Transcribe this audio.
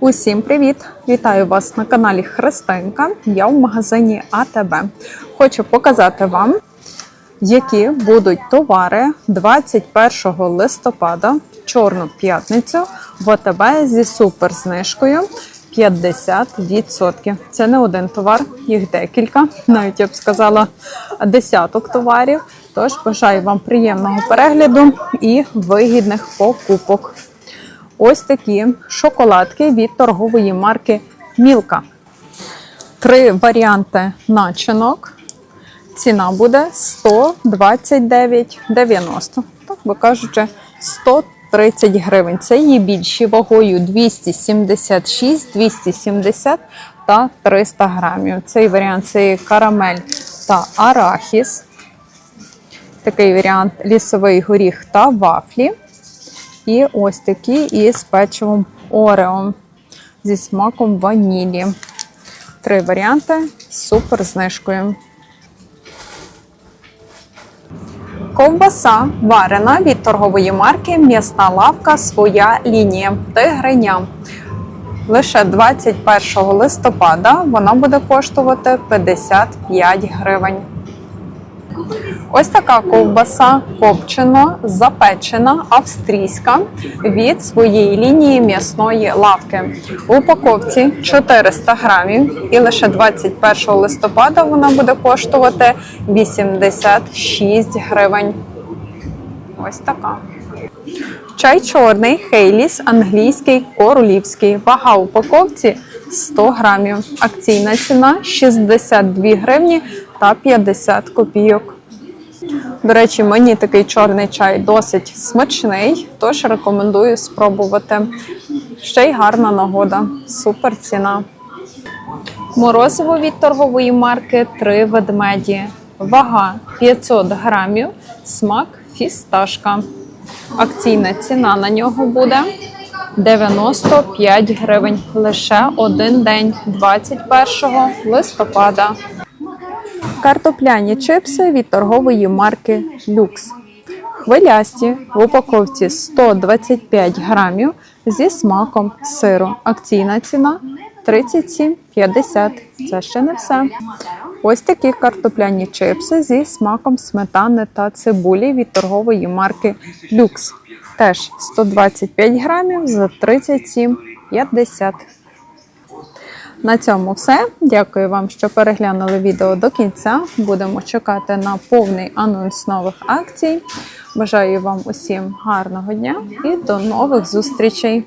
Усім привіт! Вітаю вас на каналі Христинка. Я в магазині АТБ. Хочу показати вам, які будуть товари 21 листопада, чорну п'ятницю в АТБ зі суперзнижкою 50%. Це не один товар, їх декілька, навіть я б сказала десяток товарів. Тож бажаю вам приємного перегляду і вигідних покупок. Ось такі шоколадки від торгової марки Мілка. Три варіанти начинок. Ціна буде 129,90. Так би кажучи, 130 гривень. Це є більші вагою 276, 270 та 300 грамів. Цей варіант це карамель та арахіс. Такий варіант лісовий горіх та вафлі. І ось такі із печивом Орео зі смаком ванілі. Три варіанти з супер знижкою. Ковбаса варена від торгової марки М'ясна лавка Своя лінія Тигриня. Лише 21 листопада вона буде коштувати 55 гривень. Ось така ковбаса копчено запечена австрійська від своєї лінії м'ясної лавки. У упаковці 400 грамів, і лише 21 листопада вона буде коштувати 86 гривень. Ось така. Чай чорний Хейліс, англійський, королівський. Вага упаковці 100 грамів. Акційна ціна 62 гривні та 50 копійок. До речі, мені такий чорний чай досить смачний, тож рекомендую спробувати. Ще й гарна нагода. Супер ціна. Морозиво від торгової марки Три ведмеді. Вага 500 грамів, смак фісташка. Акційна ціна на нього буде 95 гривень. Лише один день, 21 листопада. Картопляні чипси від торгової марки Люкс. Хвилясті в упаковці 125 грамів зі смаком сиру. Акційна ціна 37,50. Це ще не все. Ось такі картопляні чипси зі смаком сметани та цибулі від торгової марки Люкс. Теж 125 грамів за 37,50. На цьому все. Дякую вам, що переглянули відео до кінця. Будемо чекати на повний анонс нових акцій. Бажаю вам усім гарного дня і до нових зустрічей!